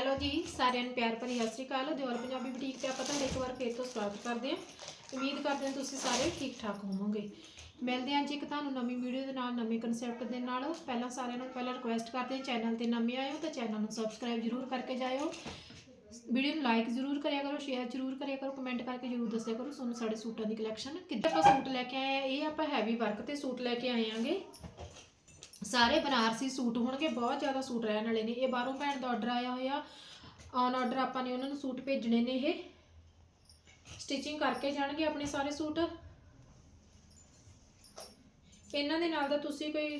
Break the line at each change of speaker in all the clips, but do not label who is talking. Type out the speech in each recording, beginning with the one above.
Hello ਜੀ, ਸਾਰਿਆਂ ਨੂੰ ਪਿਆਰ ਭਰੀ ਸਤਿ ਸ਼੍ਰੀ ਅਕਾਲ। ਦਿਓਲ ਪੰਜਾਬੀ ਬੁਟੀਕ ਤੇ ਆਪਾਂ ਤੁਹਾਡਾ ਇੱਕ ਵਾਰ ਫੇਰ ਤੋਂ ਸਵਾਗਤ ਕਰਦੇ ਹਾਂ। ਉਮੀਦ ਕਰਦੇ ਹਾਂ ਤੁਸੀਂ ਸਾਰੇ ਠੀਕ ਠਾਕ ਹੋਵੋਗੇ। ਮਿਲਦੇ ਹਾਂ ਜੀ ਇੱਕ ਤੁਹਾਨੂੰ ਨਵੀਂ ਵੀਡੀਓ ਦੇ ਨਾਲ, ਨਵੇਂ ਕਨਸੈਪਟ ਦੇ ਨਾਲ। ਪਹਿਲਾਂ ਸਾਰਿਆਂ ਨੂੰ ਪਹਿਲਾਂ ਰਿਕੁਐਸਟ ਕਰਦੇ ਹਾਂ ਚੈਨਲ ਤੇ ਨਵੇਂ ਆਏ ਹੋ ਤਾਂ ਚੈਨਲ ਨੂੰ ਸਬਸਕ੍ਰਾਈਬ ਜਰੂਰ ਕਰਕੇ ਜਾਇਓ। ਵੀਡੀਓ ਨੂੰ ਲਾਈਕ ਜ਼ਰੂਰ ਕਰਿਆ ਕਰੋ ਸ਼ੇਅਰ ਜ਼ਰੂਰ ਕਰਿਆ ਕਰੋ ਕਮੈਂਟ ਕਰਕੇ ਜ਼ਰੂਰ ਦੱਸਿਆ ਕਰੋ। ਤੁਹਾਨੂੰ ਸਾਡੇ ਸੂਟਾਂ ਦੀ ਕਲੈਕਸ਼ਨ ਕਿੱਦਾਂ ਆਪਾਂ ਸੂਟ ਲੈ ਕੇ ਆਏ ਆ, ਇਹ ਆਪਾਂ ਹੈਵੀ ਵਰਕ ਤੇ ਸੂਟ ਲੈ ਕੇ ਆਏ ਆਂਗੇ। ਸਾਰੇ ਬਨਾਰਸੀ ਸੂਟ ਹੋਣਗੇ, ਬਹੁਤ ਜ਼ਿਆਦਾ ਸੂਟ ਰਹਿਣ ਵਾਲੇ ਨੇ। ਇਹ ਬਾਹਰੋਂ ਭੈਣ ਦਾ ਆਰਡਰ ਆਇਆ ਹੋਇਆ। ਔਨ ਆਰਡਰ ਆਪਾਂ ਨੇ ਉਹਨਾਂ ਨੂੰ ਸੂਟ ਭੇਜਣੇ ਨੇ ਇਹ। ਸਟਿਚਿੰਗ ਕਰਕੇ ਜਾਣਗੇ ਆਪਣੇ ਸਾਰੇ ਸੂਟ। ਇਹਨਾਂ ਦੇ ਨਾਲ ਦਾ ਤੁਸੀਂ ਕੋਈ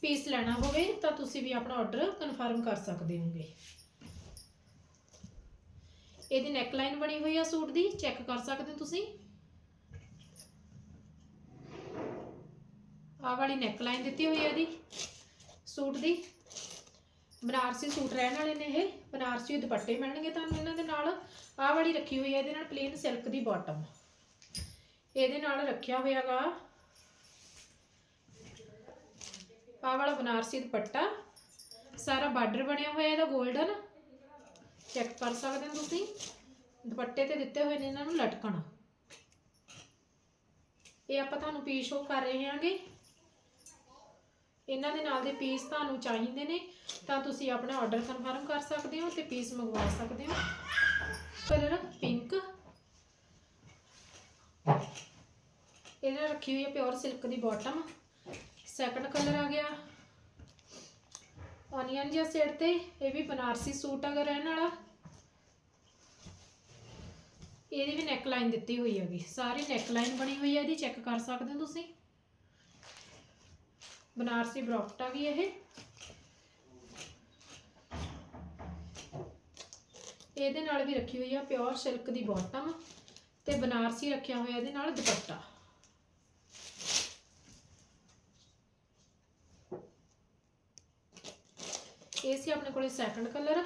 ਪੀਸ ਲੈਣਾ ਹੋਵੇ, ਤਾਂ ਤੁਸੀਂ ਵੀ ਆਪਣਾ ਆਰਡਰ ਕਨਫਰਮ ਕਰ ਸਕਦੇ ਹੋਗੇ। ਇਹਦੀ ਨੈਕ ਲਾਈਨ ਬਣੀ ਹੋਈ ਆ ਸੂਟ ਦੀ ਚੈੱਕ ਕਰ ਸਕਦੇ ਹੋ ਤੁਸੀਂ। ਆਹ ਵਾਲੀ ਨੈਕ ਲਾਈਨ ਦਿੱਤੀ ਹੋਈ ਹੈ ਇਹਦੀ, ਸੂਟ ਦੀ। ਬਨਾਰਸੀ ਸੂਟ ਰਹਿਣ ਵਾਲੇ ਨੇ ਇਹ। ਬਨਾਰਸੀ ਦੁਪੱਟੇ ਮਿਲਣਗੇ ਤੁਹਾਨੂੰ ਇਹਨਾਂ ਦੇ ਨਾਲ। ਆਹ ਵਾਲੀ ਰੱਖੀ ਹੋਈ ਹੈ ਇਹਦੇ ਨਾਲ ਪਲੇਨ ਸਿਲਕ ਦੀ ਬਾਟਮ ਇਹਦੇ ਨਾਲ ਰੱਖਿਆ ਹੋਇਆਗਾ ਆਹ ਵਾਲਾ ਬਨਾਰਸੀ ਦੁਪੱਟਾ। ਸਾਰਾ ਬਾਰਡਰ ਬਣਿਆ ਹੋਇਆ ਇਹਦਾ 골ਡਨ ਚੈੱਕ ਕਰ ਸਕਦੇ ਹੋ ਤੁਸੀਂ। ਦੁਪੱਟੇ ਤੇ ਦਿੱਤੇ ਹੋਏ ਨੇ ਇਹਨਾਂ ਨੂੰ ਲਟਕਣ। ਇਹ ਆਪਾਂ ਤੁਹਾਨੂੰ ਪੀਸ ਸ਼ੋ ਕਰ ਰਹੇ ਹਾਂਗੇ। ਇਹਨਾਂ ਦੇ ਨਾਲ ਦੇ ਪੀਸ ਤੁਹਾਨੂੰ ਚਾਹੀਦੇ ਨੇ, ਤਾਂ ਤੁਸੀਂ ਆਪਣਾ ਆਰਡਰ ਕਨਫਰਮ ਕਰ ਸਕਦੇ ਹੋ ਤੇ ਪੀਸ ਮੰਗਵਾ ਸਕਦੇ ਹੋ। ਕਲਰ ਪਿੰਕ ਇਹਨਾਂ ਰੱਖੀ ਹੋਈ ਹੈ ਪਿਓਰ ਸਿਲਕ ਦੀ ਬਾਟਮ ਸੈਕੰਡ ਕਲਰ ਆ ਗਿਆ। ਔਨੀਅਨ ਜਿਹਾ ਸਿਰ ਤੇ, ਇਹ ਵੀ ਬਨਾਰਸੀ ਸੂਟ ਅਗਰ ਰਹਿਣ ਵਾਲਾ। ਇਹਦੀ ਵੀ ਨੈਕ ਲਾਈਨ ਦਿੱਤੀ ਹੋਈ ਹੈਗੀ। ਸਾਰੀ ਨੈਕ ਲਾਈਨ ਬਣੀ ਹੋਈ ਹੈ, ਇਹਦੀ ਚੈੱਕ ਕਰ ਸਕਦੇ ਹੋ ਤੁਸੀਂ। ਬਨਾਰਸੀ ਬਰੋਕਟਾ ਵੀ ਇਹ। ਇਹਦੇ ਨਾਲ ਵੀ ਰੱਖੀ ਹੋਈ ਆ ਪਿਓਰ ਸਿਲਕ ਦੀ ਬਾਟਮ ਤੇ ਬਨਾਰਸੀ ਰੱਖਿਆ ਹੋਇਆ ਇਹਦੇ ਨਾਲ ਦੁਪੱਟਾ। ਇਹ ਸੀ ਆਪਣੇ ਕੋਲੇ ਸੈਕੰਡ ਕਲਰ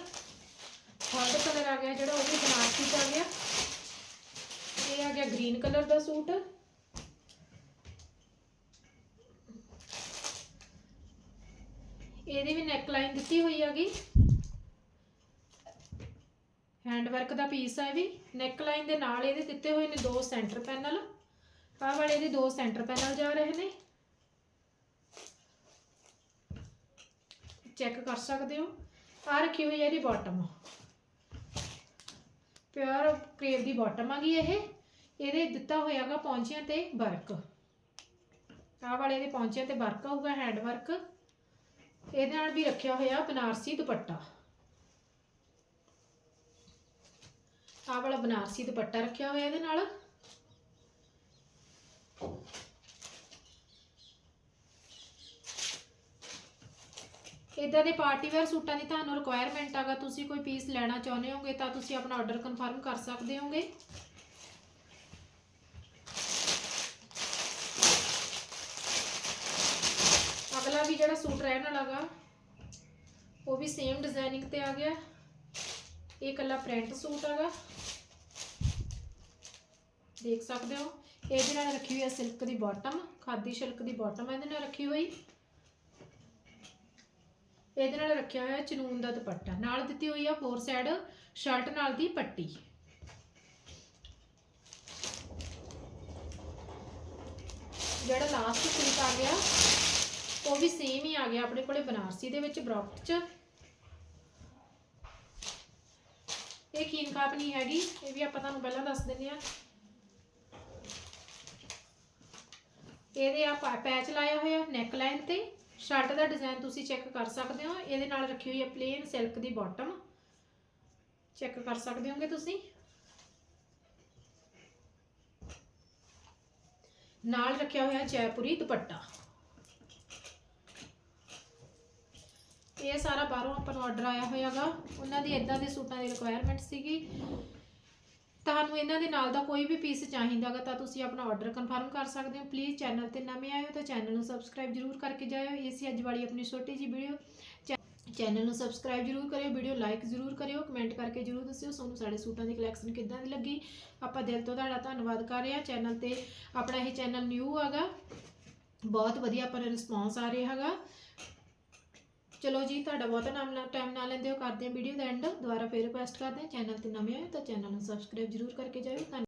ਥਰਡ ਕਲਰ ਆ ਗਿਆ ਜਿਹੜਾ ਉਹ ਵੀ ਬਨਾਰਸੀ ਚ ਆ ਗਿਆ। ਇਹ ਆ ਗਿਆ ਗ੍ਰੀਨ ਕਲਰ ਦਾ ਸੂਟ। ਇਹਦੀ ਵੀ ਨੈਕ ਲਾਈਨ ਦਿੱਤੀ ਹੋਈ ਹੈਗੀ। ਹੈਂਡ ਵਰਕ ਦਾ ਪੀਸ ਹੈ ਵੀ। ਨੈਕ ਲਾਈਨ ਦੇ ਨਾਲ ਇਹਦੇ ਦਿੱਤੇ ਹੋਏ ਨੇ ਦੋ ਸੈਂਟਰ ਪੈਨਲ ਆਹ ਵਾਲੇ ਦੇ ਦੋ ਸੈਂਟਰ ਪੈਨਲ ਜਾ ਰਹੇ ਨੇ। ਚੈੱਕ ਕਰ ਸਕਦੇ ਹੋ। ਆ ਰੱਖੀ ਹੋਈ ਹੈ ਇਹਦੀ ਬਾਟਮ ਪਿਓਰ ਕ੍ਰੇਪ ਦੀ ਬਾਟਮ ਆ ਗਈ ਇਹ। ਇਹਦੇ ਦਿੱਤਾ ਹੋਇਆਗਾ ਪੌਂਚਿਆਂ ਤੇ ਵਰਕ ਆਹ ਵਾਲੇ ਦੇ ਪੌਂਚਿਆਂ ਤੇ ਵਰਕ ਹੋਊਗਾ ਹੈਂਡ ਵਰਕ ਇਹਦੇ ਨਾਲ ਵੀ ਰੱਖਿਆ ਹੋਇਆ ਬਨਾਰਸੀ ਦੁਪੱਟਾ। ਆਹ ਵਾਲਾ ਬਨਾਰਸੀ ਦੁਪੱਟਾ ਰੱਖਿਆ ਹੋਇਆ ਇਹਦੇ ਨਾਲ। ਇਦਾਂ ਦੇ ਪਾਰਟੀ ਵੇਅਰ ਸੂਟਾਂ ਦੀ ਤੁਹਾਨੂੰ ਰਿਕੁਆਇਰਮੈਂਟ ਆਗਾ ਤੁਸੀਂ ਕੋਈ ਪੀਸ ਲੈਣਾ ਚਾਹੁੰਦੇ ਹੋਗੇ ਤਾਂ ਤੁਸੀਂ ਆਪਣਾ ਆਰਡਰ ਕਨਫਰਮ ਕਰ ਸਕਦੇ ਹੋਗੇ ਅਗਲਾ ਵੀ ਜਿਹੜਾ ਸੂਟ ਰਹਿਣ ਵਾਲਾਗਾ ਉਹ ਵੀ ਸੇਮ ਡਿਜ਼ਾਈਨਿੰਗ ਤੇ ਆ ਗਿਆ। ਇਹ ਕੱਲਾ ਪ੍ਰਿੰਟ ਸੂਟ ਹੈਗਾ ਦੇਖ ਸਕਦੇ ਹੋ, ਇਹਦੇ ਨਾਲ ਰੱਖੀ ਹੋਈ ਹੈ ਸਿਲਕ ਦੀ ਬਾਟਮ ਖਾਦੀ ਸਿਲਕ ਦੀ ਬਾਟਮ ਇਹਦੇ ਨਾਲ ਰੱਖੀ ਹੋਈ। ਇਹਦੇ ਨਾਲ ਰੱਖਿਆ ਹੋਇਆ ਚਨੂਨ ਦਾ ਦੁਪੱਟਾ। ਨਾਲ ਦਿੱਤੀ ਹੋਈ ਆ ਫੋਰ ਸਾਈਡ ਸ਼ਰਟ ਨਾਲ ਦੀ ਪੱਟੀ। ਜਿਹੜਾ ਲਾਸਟ ਸੂਟ ਆ ਗਿਆ ਉਹ ਵੀ ਸੇਮ ਹੀ ਆ ਗਿਆ ਆਪਣੇ ਕੋਲੇ ਬਨਾਰਸੀ ਦੇ ਵਿੱਚ ਬ੍ਰੌਕਟ ਚ। ਇਹ ਕੀਨ ਕਾਪ ਨਹੀਂ ਹੈਗੀ, ਇਹ ਵੀ ਆਪਾਂ ਤੁਹਾਨੂੰ ਪਹਿਲਾਂ ਦੱਸ ਦਿੰਦੇ ਆ ਇਹਦੇ ਆ ਪੈਚ ਲਾਇਆ ਹੋਇਆ ਨੈਕ ਲਾਈਨ ਤੇ, ਸ਼ਰਟ ਦਾ ਡਿਜ਼ਾਈਨ ਤੁਸੀਂ ਚੈੱਕ ਕਰ ਸਕਦੇ ਹੋ, ਇਹਦੇ ਨਾਲ ਰੱਖੀ ਹੋਈ ਹੈ ਪਲੇਨ ਸਿਲਕ ਦੀ ਬਾਟਮ। ਚੈੱਕ ਕਰ ਸਕਦੇ ਹੋਗੇ ਤੁਸੀਂ? ਨਾਲ ਰੱਖਿਆ ਹੋਇਆ ਜੈਪੁਰੀ ਦੁਪੱਟਾ। ਇਹ ਸਾਰਾ ਬਾਹਰੋਂ ਆਪਾਂ ਨੂੰ ਆਰਡਰ ਆਇਆ ਹੋਇਆਗਾ। ਉਹਨਾਂ ਦੀ ਇਦਾਂ ਦੇ ਸੂਟਾਂ ਦੀ ਰਿਕੁਆਇਰਮੈਂਟ ਸੀਗੀ। ਤੁਹਾਨੂੰ ਇਹਨਾਂ ਦੇ ਨਾਲ ਦਾ ਕੋਈ ਵੀ ਪੀਸ ਚਾਹੀਦਾਗਾ ਤਾਂ ਤੁਸੀਂ ਆਪਣਾ ਆਰਡਰ ਕਨਫਰਮ ਕਰ ਸਕਦੇ ਹੋ। ਪਲੀਜ਼ ਚੈਨਲ ਤੇ ਨਵੇਂ ਆਏ ਹੋ ਤਾਂ ਚੈਨਲ ਨੂੰ ਸਬਸਕ੍ਰਾਈਬ ਜਰੂਰ ਕਰਕੇ ਜਾਇਓ। ਇਹ ਸੀ ਅੱਜ ਵਾਲੀ ਆਪਣੀ ਛੋਟੀ ਜੀ ਵੀਡੀਓ ਚੈਨਲ ਨੂੰ ਸਬਸਕ੍ਰਾਈਬ ਜਰੂਰ ਕਰਿਓ ਵੀਡੀਓ ਲਾਈਕ ਜਰੂਰ ਕਰਿਓ ਕਮੈਂਟ ਕਰਕੇ ਜਰੂਰ ਦੱਸਿਓ ਤੁਹਾਨੂੰ ਸਾਡੇ ਸੂਟਾਂ ਦੀ ਕਲੈਕਸ਼ਨ ਕਿੱਦਾਂ ਦੀ ਲੱਗੀ। ਆਪਾਂ ਦਿਲ ਤੋਂ ਤੁਹਾਡਾ ਧੰਨਵਾਦ ਕਰ ਰਹੇ ਹਾਂ। ਚੈਨਲ ਤੇ ਆਪਣਾ ਇਹ ਚੈਨਲ ਨਿਊ ਹੈਗਾ ਬਹੁਤ ਵਧੀਆ ਆਪਾਂ ਨੂੰ ਰਿਸਪੌਂਸ ਆ ਰਿਹਾ ਹੈਗਾ। ਚਲੋ ਜੀ, ਤੁਹਾਡਾ ਬਹੁਤਾ ਨਾਮ ਟਾਈਮ ਨਾ ਲੈਂਦੇ ਹੋ, ਕਰਦੇ ਹਾਂ ਵੀਡੀਓ ਦਾ ਐਂਡ ਦੁਬਾਰਾ ਫੇਰ ਰਿਕੁਐਸਟ ਕਰਦੇ ਹਾਂ ਚੈਨਲ ਤੇ ਨਵੇਂ ਹੋਏ ਤਾਂ ਚੈਨਲ ਨੂੰ ਸਬਸਕ੍ਰਾਈਬ ਜਰੂਰ ਕਰਕੇ ਜਾਇਓ। ਧੰਨਵਾਦ